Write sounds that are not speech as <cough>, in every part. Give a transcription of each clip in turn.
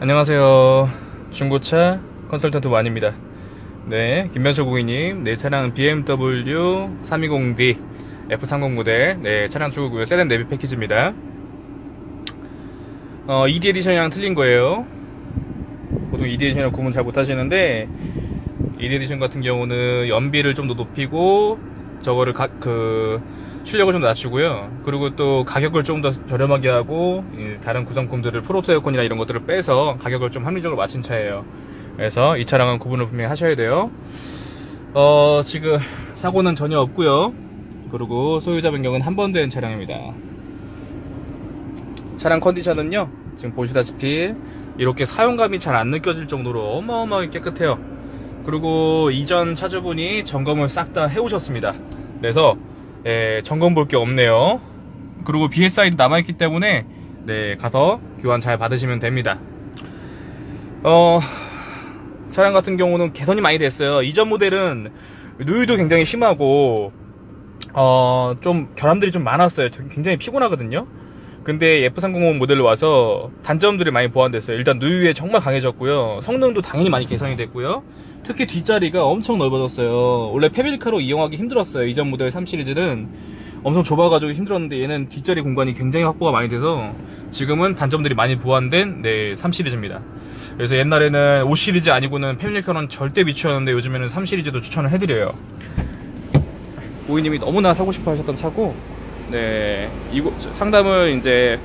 안녕하세요. 중고차 컨설턴트 완입니다. 네, 김면철 고객님, 내 차량 BMW 320D F30 모델, 네, 차량 출고고요. 세단 내비 패키지입니다. 어, ED 에디션이랑 틀린 거예요. 보통 ED 에디션이랑 구분 잘 못하시는데, ED 에디션 같은 경우는 연비를 좀 더 높이고, 저거를 가, 그, 출력을 좀 낮추고요. 그리고 또 가격을 좀 더 저렴하게 하고 이 다른 구성품들을 프로토 에어컨이나 이런 것들을 빼서 가격을 좀 합리적으로 맞춘 차예요. 그래서 이 차량은 구분을 분명히 하셔야 돼요. 어, 지금 사고는 전혀 없고요. 그리고 소유자 변경은 한 번 된 차량입니다. 차량 컨디션은요. 지금 보시다시피 이렇게 사용감이 잘 안 느껴질 정도로 어마어마하게 깨끗해요. 그리고 이전 차주분이 점검을 싹 다 해오셨습니다. 그래서 예, 점검 볼 게 없네요. 그리고 BSI도 남아있기 때문에 네 가서 교환 잘 받으시면 됩니다. 어 차량 같은 경우는 개선이 많이 됐어요. 이전 모델은 누유도 굉장히 심하고 어 좀 결함들이 좀 많았어요. 굉장히 피곤하거든요. 근데 F305 모델로 와서 단점들이 많이 보완됐어요. 일단 누유에 정말 강해졌고요. 성능도 당연히 많이 개선이 됐고요. 특히 뒷자리가 엄청 넓어졌어요. 원래 패밀리카로 이용하기 힘들었어요. 이전 모델 3 시리즈는 엄청 좁아가지고 힘들었는데 얘는 뒷자리 공간이 굉장히 확보가 많이 돼서 지금은 단점들이 많이 보완된 네, 3 시리즈입니다. 그래서 옛날에는 5 시리즈 아니고는 패밀리카는 절대 미추였는데 요즘에는 3 시리즈도 추천을 해드려요. 고객님이 너무나 사고 싶어 하셨던 차고 네 이거 상담을 이제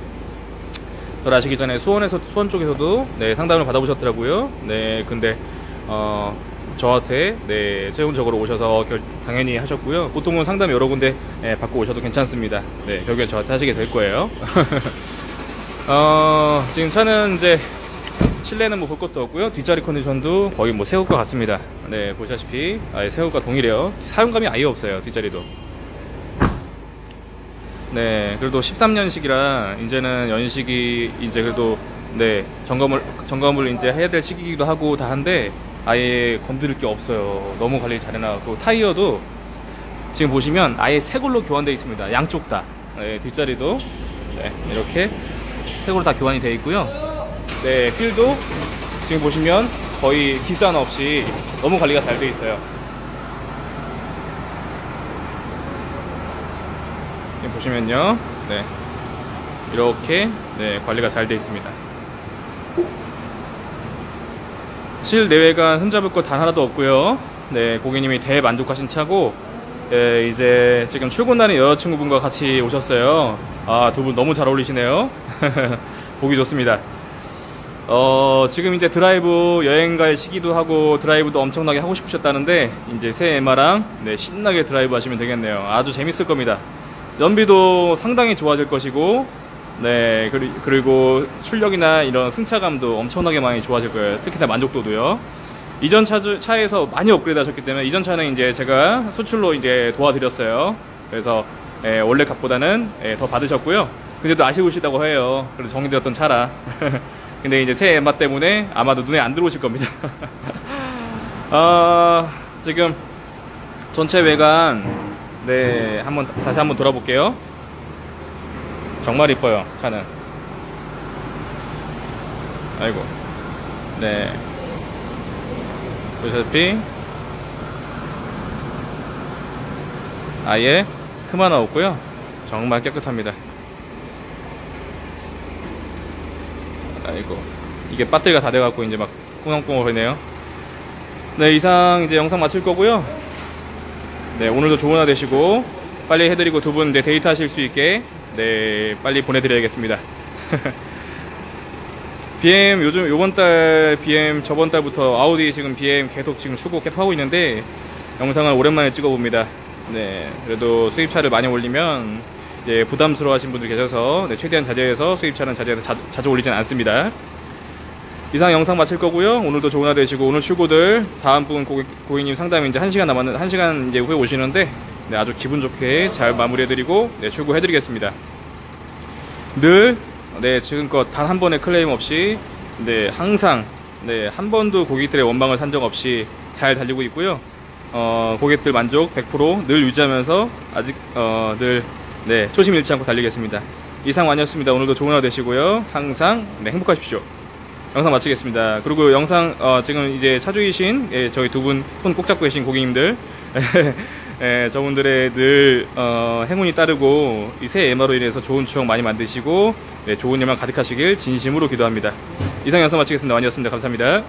널 아시기 전에 수원에서 수원 쪽에서도 네 상담을 받아보셨더라고요. 네 근데 어 저한테 네 최종적으로 오셔서 결- 당연히 하셨고요. 보통은 상담 여러 군데 예, 받고 오셔도 괜찮습니다. 네 결국엔 저한테 하시게 될 거예요. <laughs> 어 지금 차는 이제 실내는 뭐 볼 것도 없고요. 뒷자리 컨디션도 거의 뭐 새우 것 같습니다. 네 보시다시피 아예 새우가 동일해요. 사용감이 아예 없어요. 뒷자리도. 네, 그래도 13년식이라 이제는 연식이 이제 그래도 네 점검을 점검을 이제 해야 될 시기이기도 하고 다 한데 아예 건드릴 게 없어요. 너무 관리 잘 해놔갖고 타이어도 지금 보시면 아예 새 걸로 교환되어 있습니다. 양쪽 다 네, 뒷자리도 네, 이렇게 새 걸로 다 교환이 되어 있고요. 네, 휠도 지금 보시면 거의 하나 없이 너무 관리가 잘 되어 있어요. 지금 보시면요. 네. 이렇게 네, 관리가 잘 되어 있습니다. 실 내외관 흠잡을 것 단 하나도 없고요. 네, 고객님이 대만족하신 차고 예, 이제 지금 출근하는 여자친구분과 같이 오셨어요. 아, 두 분 너무 잘 어울리시네요. <laughs> 보기 좋습니다. 어, 지금 이제 드라이브 여행 갈 시기도 하고 드라이브도 엄청나게 하고 싶으셨다는데 이제 새 에마랑 네, 신나게 드라이브 하시면 되겠네요. 아주 재밌을 겁니다. 연비도 상당히 좋아질 것이고 네 그리, 그리고 출력이나 이런 승차감도 엄청나게 많이 좋아질 거예요. 특히나 만족도도요. 이전 차, 차에서 많이 업그레이드 하셨기 때문에 이전 차는 이제 제가 수출로 이제 도와드렸어요. 그래서 예, 원래 값보다는 예, 더 받으셨고요. 근데도 아쉬우시다고 해요. 그래도 정리되었던 차라. <laughs> 근데 이제 새 엠마 때문에 아마도 눈에 안 들어오실 겁니다. <laughs> 아, 지금 전체 외관 네 한번 다시 한번 돌아볼게요. 정말 이뻐요 차는. 아이고 네 보시다시피 아예 흠 하나 없고요. 정말 깨끗합니다. 아이고 이게 배터리가 다 돼갖고 이제 막 꽁ong꽁 거리네요. 네 이상 이제 영상 마칠 거고요. 네 오늘도 좋은 하루 되시고 빨리 해드리고 두분 데이트 하실 수 있게 네 빨리 보내드려야겠습니다. <laughs> BM 요즘 요번 달 BM 저번 달부터 아우디 지금 BM 계속 지금 출고 계속 하고 있는데 영상을 오랜만에 찍어봅니다. 네 그래도 수입차를 많이 올리면 예, 부담스러워하신 분들 계셔서 네, 최대한 자제해서 수입차는 자제해서 자, 자주 올리진 않습니다. 이상 영상 마칠 거고요. 오늘도 좋은 하루 되시고 오늘 출고들 다음 분 고객, 고객님 상담이 이제 1시간 남았는 1시간 이제 후에 오시는데 네, 아주 기분 좋게 잘 마무리해 드리고 네, 출고해 드리겠습니다. 늘 네, 지금껏 단 한 번의 클레임 없이 네, 항상 네, 한 번도 고객들의 원망을 산 적 없이 잘 달리고 있고요. 어, 고객들 만족 100%늘 유지하면서 아직 어, 늘 네, 초심 잃지 않고 달리겠습니다. 이상 완이었습니다. 오늘도 좋은 하루 되시고요. 항상 네, 행복하십시오. 영상 마치겠습니다. 그리고 영상 어, 지금 이제 차주이신 예, 저희 두 분 손 꼭 잡고 계신 고객님들 <laughs> 예, 저분들의 늘 어, 행운이 따르고 이새 에마로 인해서 좋은 추억 많이 만드시고 예, 좋은 일만 가득하시길 진심으로 기도합니다. 이상 영상 마치겠습니다. 완이었습니다. 감사합니다.